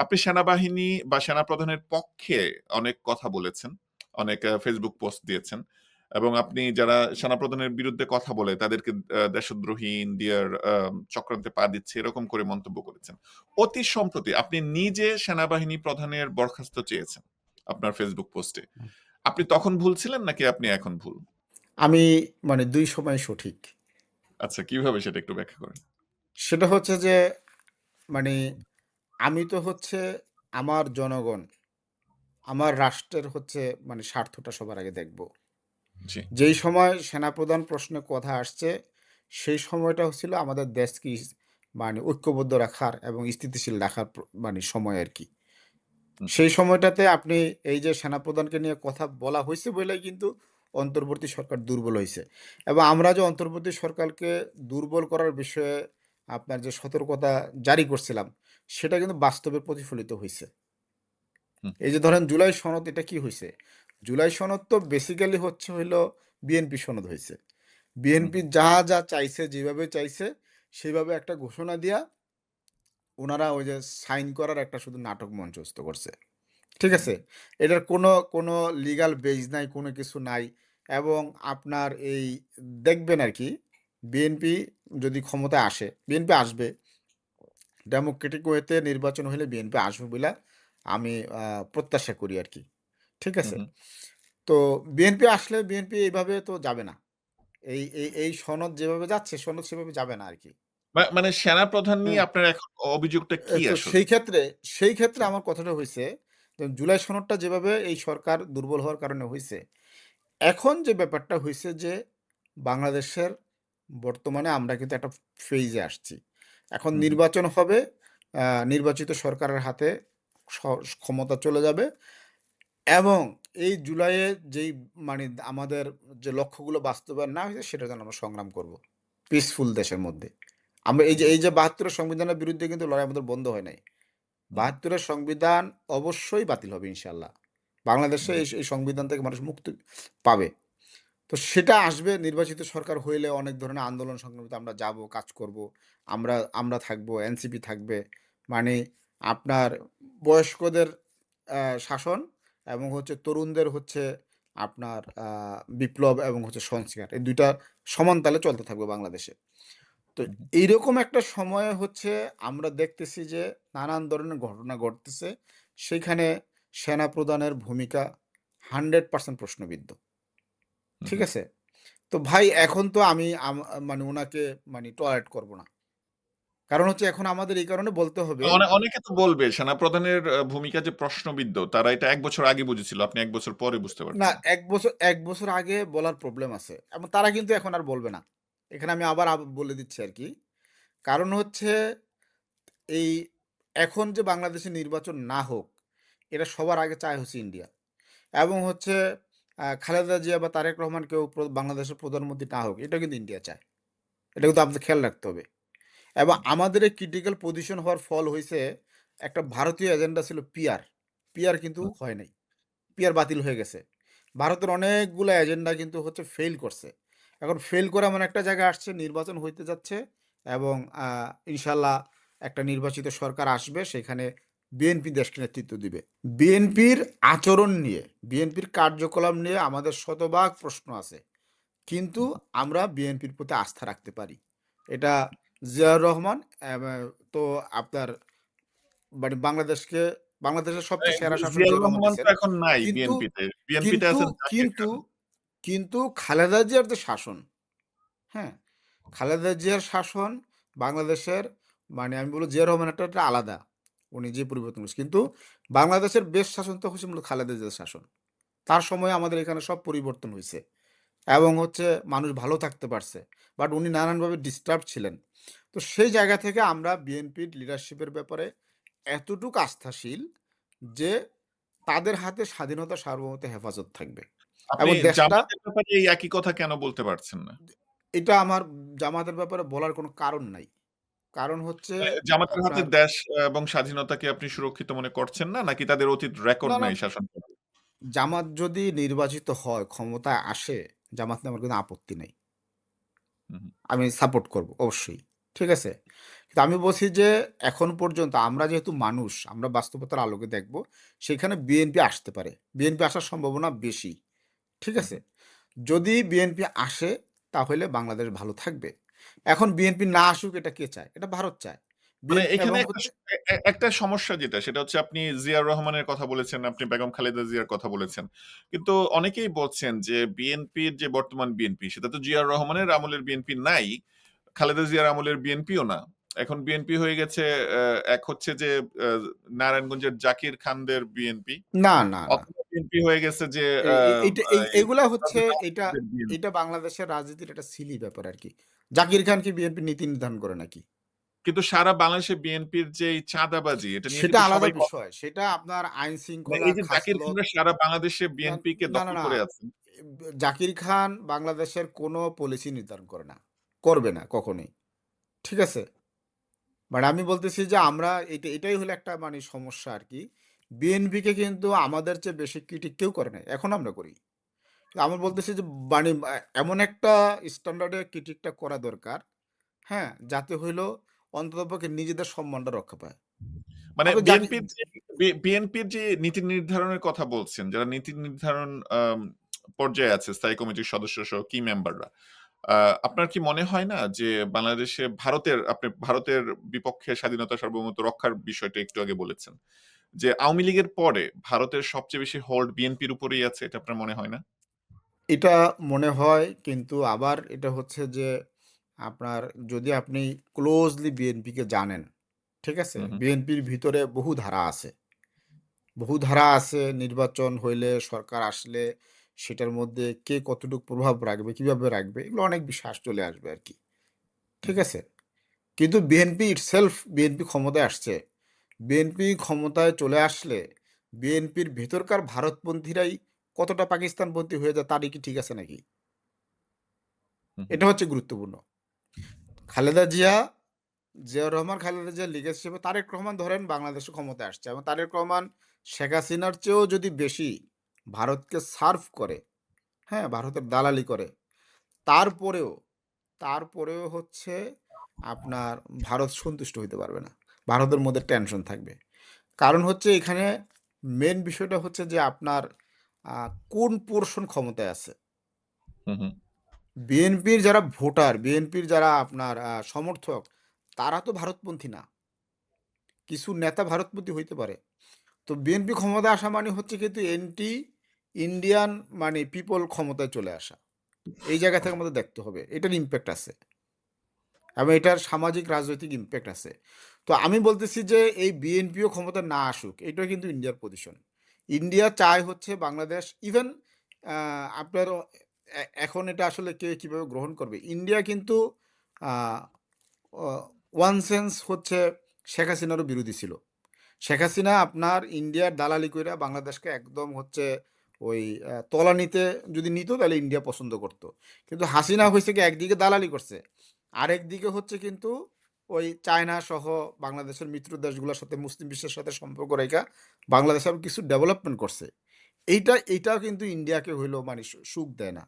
আপনি সেনাবাহিনী বা সেনাপ্রধানের পক্ষে অনেক কথা বলেছেন। অনেক ফেসবুক পোস্ট দিয়েছেন। এবং আপনি যারা সেনাপ্রধানের বিরুদ্ধে কথা বলে তাদেরকে দেশদ্রোহী, ইন্ডিয়ার চক্রান্তে পা দিচ্ছে এরকম করে মন্তব্য করেছেন। অতি সম্প্রতি আপনি নিজে সেনাবাহিনী প্রধানের বরখাস্ত চেয়েছেন আপনার ফেসবুক পোস্টে। আপনি তখন ভুল ছিলেন নাকি আপনি এখন ভুল? আমি মানে দুই সময় সঠিক। আচ্ছা কীভাবে সেটা একটু ব্যাখ্যা করেন? সেটা হচ্ছে যে মানে আমি তো হচ্ছে আমার জনগণ, আমার রাষ্ট্রের হচ্ছে মানে স্বার্থটা সবার আগে দেখব। যেই সময় সেনাপ্রধান প্রশ্নে কথা আসছে, সেই সময়টা হচ্ছিল আমাদের দেশকে মানে ঐক্যবদ্ধ রাখার এবং স্থিতিশীল রাখার মানে সময় আর কি। সেই সময়টাতে আপনি এই যে সেনাপ্রধানকে নিয়ে কথা বলা হয়েছে বলেই কিন্তু অন্তর্বর্তী সরকার দুর্বল হয়েছে। এবং আমরা যে অন্তর্বর্তী সরকারকে দুর্বল করার বিষয়ে আপনার যে সতর্কতা জারি করছিলাম, সেটা কিন্তু বাস্তবে প্রতিফলিত হয়েছে এই যে ধরেন জুলাই সনদ এটা কি হয়েছে জুলাই সনদ তো বেসিক্যালি হচ্ছে হইল বিএনপি সনদ হয়েছে। বিএনপি যা, যা চাইছে যেভাবে চাইছে সেভাবে একটা ঘোষণা দিয়া ওনারা ওই যে সাইন করার একটা শুধু নাটক মঞ্চস্থ করছে। ঠিক আছে? এটার কোনো, কোনো লিগ্যাল বেস নাই, কোনো কিছু নাই এবং আপনার এই দেখবেন আর কি বিএনপি যদি ক্ষমতায় আসে, বিএনপি আসবে। ডেমোক্রেটিক ওয়েতে নির্বাচন হলে বিএনপি আসবে বলে আমি প্রত্যাশা করি আর কি ঠিক আছে? তো বিএনপি আসলে বিএনপি এইভাবে তো যাবে না। এই, এই, এই সনদ যেভাবে যাচ্ছে সনদ সেভাবে যাবে না আর কি মানে সেনা প্রধান নিয়ে। আপনার এখন অভিযোগটা কি আসলে? সেই ক্ষেত্রে, সেই ক্ষেত্রে আমার কথাটা হইছে যে জুলাই সনদটা যেভাবে এই সরকার দুর্বল হওয়ার কারণে হইছে, এখন যে ব্যাপারটা হইছে যে বাংলাদেশের বর্তমানে আমরা কিন্তু একটা ফেইজে আসছি। এখন। নির্বাচন হবে, নির্বাচিত সরকারের হাতে ক্ষমতা চলে যাবে এবং এই জুলাইয়ে যেই মানে আমাদের যে লক্ষ্যগুলো বাস্তবায়ন না হয়েছে সেটার জন্য আমরা সংগ্রাম করব। পিসফুল দেশের মধ্যে। আমরা এই যে, এই যে ৭২ এর সংবিধানের বিরুদ্ধে কিন্তু লড়াই আমাদের বন্ধ হয় নাই। হুম, হুম। ৭২ এর সংবিধান অবশ্যই বাতিল হবে ইনশাল্লাহ বাংলাদেশে এই সংবিধান থেকে মানুষ মুক্তি পাবে। তো সেটা আসবে নির্বাচিত সরকার হইলে অনেক ধরনের আন্দোলন সংগ্রামীতে আমরা যাব, কাজ করব। আমরা, আমরা থাকব, এনসিপি থাকবে। মানে আপনার বয়স্কদের শাসন এবং হচ্ছে তরুণদের হচ্ছে আপনার বিপ্লব এবং হচ্ছে সংস্কার। এই ২ টা সমান তালে চলতে থাকবে বাংলাদেশে। তো। এইরকম একটা সময়ে হচ্ছে আমরা দেখতেছি যে নানান ধরনের ঘটনা ঘটতেছে। সেইখানে সেনাপ্রধানের ভূমিকা 100% প্রশ্নবিদ্ধ। ঠিক আছে? তো ভাই এখন তো আমি মানে উনাকে মানে টলারেট করব না। কারণ হচ্ছে এখন আমাদের এই কারণে বলতে হবে অনেকে তো বলবে সেনাপ্রধানের ভূমিকা যে প্রশ্নবিদ্ধ তারা এটা ১ বছর আগে বুঝেছিল। আপনি ১ বছর পরে বুঝতে না পারছেন। ১ বছর ১ বছর আগে বলার প্রবলেম আছে। এবং তারা কিন্তু এখন আর বলবে না। এখানে আমি আবার বলে দিচ্ছি আর কি কারণ হচ্ছে এই এখন যে বাংলাদেশে নির্বাচন না হোক, এটা সবার আগে চায় হচ্ছে ইন্ডিয়া। এবং হচ্ছে খালেদা জিয়া বা তারেক রহমান কেউ বাংলাদেশের প্রধানমন্ত্রী না হোক, এটা কিন্তু ইন্ডিয়া চায়। এটা কিন্তু আপনাদের খেয়াল রাখতে হবে। এবং আমাদের এই ক্রিটিক্যাল পজিশন হওয়ার ফল হইছে একটা ভারতীয় এজেন্ডা ছিল পিয়ার পিয়ার কিন্তু হয় নাই। পিয়ার বাতিল হয়ে গেছে। ভারতের অনেকগুলা এজেন্ডা কিন্তু হচ্ছে ফেল করছে। এখন ফেল করে এমন একটা জায়গায় আসছে নির্বাচন হইতে যাচ্ছে এবং ইনশাল্লাহ একটা নির্বাচিত সরকার আসবে সেখানে বিএনপি দেশকে নেতৃত্ব দিবে। বিএনপির আচরণ নিয়ে, বিএনপির কার্যকলাপ নিয়ে আমাদের শতভাগ প্রশ্ন আছে। কিন্তু। আমরা বিএনপির প্রতি আস্থা রাখতে পারি। এটা জিয়াউর রহমান তো আপনার মানে বাংলাদেশকে বাংলাদেশের সবচেয়ে সেরা শাসক রহমান রহমান। এখন নাই কিন্তু, বিএনপিতে। বিএনপিতে কিন্তু, আছেন কিন্তু, কিন্তু খালেদা জিয়ার যে শাসন, হ্যাঁ? খালেদা জিয়ার শাসন বাংলাদেশের মানে আমি বলব জিয়া রহমানেরটা একটা আলাদা। উনি যে পরিবর্তন। কিন্তু বাংলাদেশের বেশ শাসন তো হচ্ছে মূলত খালেদা জিয়ার শাসন। তার সময় আমাদের এখানে সব পরিবর্তন হইছে। এবং হচ্ছে মানুষ ভালো থাকতে পারছে। বাট উনি নানানভাবে ডিস্টার্বড ছিলেন। তো সেই জায়গা থেকে আমরা বিএনপির লিডারশিপের ব্যাপারে এতটুক আস্থাশীল যে তাদের হাতে স্বাধীনতা সার্বভৌমত্ব হেফাজত থাকবে। এবং দেশটা এই একই কথা কেন বলতে পারছেন না? এটা আমার জামাতের ব্যাপারে বলার কোনো কারণ নাই। কারণ হচ্ছে এ জামাতের হাতে দেশ এবং স্বাধীনতাকে আপনি সুরক্ষিত মনে করছেন না? নাকি তাদের অতীত রেকর্ড নাই শাসন? জামাত যদি নির্বাচিত হয়, ক্ষমতায় আসে, জামাত নিয়ে আমার কোনো আপত্তি নাই। আমি সাপোর্ট করব অবশ্যই। ঠিক আছে? কিন্তু আমি বলছি যে এখন পর্যন্ত আমরা যেহেতু মানুষ, আমরা বাস্তবতার আলোকে দেখব, সেখানে বিএনপি আসতে পারে। বিএনপি আসার সম্ভাবনা বেশি। ঠিক আছে? যদি বিএনপি আসে তাহলে বাংলাদেশ ভালো থাকবে। এখন বিএনপি না আসুক এটা কে চায়? এটা ভারত চায়। মানে এখানে একটা সমস্যা যেটা সেটা হচ্ছে আপনি জিয়াউর রহমানের কথা বলেছেন, আপনি বেগম খালেদা জিয়ার কথা বলেছেন। কিন্তু অনেকেই বলছেন যে বিএনপির যে বর্তমান বিএনপি সেটা তো জিয়াউর রহমানের আমলের বিএনপি নাই। খালেদা জিয়ার আমলের বিএনপিও না। এখন বিএনপি হয়ে গেছে এক হচ্ছে যে নারায়ণগঞ্জের জাকির খানদের বিএনপি। না, না। বিএনপি হয়ে গেছে যে এগুলা হচ্ছে এটা এটা বাংলাদেশের রাজনীতির একটা সিলি ব্যাপার আরকি। জাকির খান কি বিএনপির নীতি নির্ধারণ করে নাকি? কিন্তু সারা বাংলাদেশে বিএনপির যে চাঁদাবাজি এটা নিয়ে সেটা আলাদা বিষয়। সেটা আপনার আইন মানে শৃঙ্খলা, এই যে জাকির খানরা সারা বাংলাদেশে না, বিএনপিকে না, না, দখল করে আছেন। জাকির খান বাংলাদেশের কোনো পলিসি নির্ধারণ করে না। করবে না কখনোই। ঠিক আছে? মানে আমি বলতেছি যে আমরা এটা এটাই হলো একটা মানে সমস্যা আরকি। বিএনপিকে কিন্তু আমাদের চেয়ে বেশি ক্রিটিক কেউ করে নাই। এখন আমরা করি। আমি বলতেছি যে মানে এমন একটা স্ট্যান্ডার্ড এ ক্রিটিকটা করা দরকার, হ্যাঁ? যাতে হইল অন্ততপক্ষে নিজেদের সম্মানটা রক্ষা পায়। মানে বিএনপির যে বিএনপির যে নীতি নির্ধারণের কথা বলছেন, যারা নীতি নির্ধারণ পর্যায়ে আছে স্থায়ী কমিটির সদস্য সহ কি মেম্বাররা। আপনার কি মনে হয় না যে বাংলাদেশে ভারতের আপনি ভারতের বিপক্ষে স্বাধীনতা সার্বভৌমত্ব রক্ষার বিষয়টা একটু আগে বলেছেন। যে আওয়ামী লীগের পরে ভারতের সবচেয়ে বেশি হোল্ড বিএনপির উপরেই আছে এটা আপনার মনে হয় না? এটা মনে হয় কিন্তু আবার এটা হচ্ছে যে আপনার যদি আপনি ক্লোজলি বিএনপিকে জানেন, ঠিক আছে? বিএনপির ভিতরে বহু ধারা আছে। বহু ধারা আছে নির্বাচন হইলে, সরকার আসলে সেটার মধ্যে কে কতটুকু প্রভাব রাখবে, কীভাবে রাখবে এগুলো অনেক বিশ্বাস চলে আসবে আর কি ঠিক আছে? কিন্তু বিএনপি ইটসেলফ বিএনপি ক্ষমতায় আসছে। বিএনপি ক্ষমতায় চলে আসলে বিএনপির ভেতরকার ভারতপন্থীরাই কতটা পাকিস্তানপন্থী হয়ে যায় তারই কি ঠিক আছে নাকি? এটা হচ্ছে গুরুত্বপূর্ণ। খালেদা জিয়া, জিয়াউর রহমান, খালেদা জিয়ার লিগেসি হিসেবে তারেক রহমান ধরেন বাংলাদেশে ক্ষমতায় আসছে এবং তারেক রহমান শেখ হাসিনার চেয়েও যদি বেশি ভারতকে সার্ভ করে, হ্যাঁ? ভারতের দালালি করে, তারপরেও, তারপরেও হচ্ছে আপনার ভারত সন্তুষ্ট হইতে পারবে না। ভারতের মধ্যে টেনশন থাকবে। কারণ হচ্ছে এখানে মেন বিষয়টা হচ্ছে যে আপনার কোন পোর্শন ক্ষমতায় আছে? বিএনপির যারা ভোটার, বিএনপির যারা আপনার সমর্থক, তারা তো ভারতপন্থী না। কিছু নেতা ভারতপন্থী হইতে পারে। তো বিএনপি ক্ষমতায় আসা মানে হচ্ছে কিন্তু এন্টি ইন্ডিয়ান মানে পিপল ক্ষমতায় চলে আসা। এই জায়গা থেকে আমাদের দেখতে হবে। এটার ইম্প্যাক্ট আছে। এবং এটার সামাজিক রাজনৈতিক ইম্প্যাক্ট আছে। তো আমি বলতেছি যে এই বিএনপিও ক্ষমতা না আসুক, এটাও কিন্তু ইন্ডিয়ার পজিশন। ইন্ডিয়া চায় হচ্ছে বাংলাদেশ ইভেন আপনার এখন এটা আসলে কে কীভাবে গ্রহণ করবে? ইন্ডিয়া কিন্তু ওয়ান সেন্স হচ্ছে শেখ হাসিনারও বিরোধী ছিল। শেখ হাসিনা আপনার ইন্ডিয়ার দালালি কইরা বাংলাদেশকে একদম হচ্ছে ওই তলানিতে যদি নিত তাহলে ইন্ডিয়া পছন্দ করত। কিন্তু হাসিনা হইছে কি একদিকে দালালি করছে। আরেকদিকে হচ্ছে কিন্তু ওই চায়না সহ বাংলাদেশের মিত্র দেশগুলোর সাথে, মুসলিম বিশ্বের সাথে সম্পর্ক রেখা বাংলাদেশ আবার কিছু ডেভেলপমেন্ট করছে। এইটা, এইটাও কিন্তু ইন্ডিয়াকে হইল মানে সুখ দেয় না।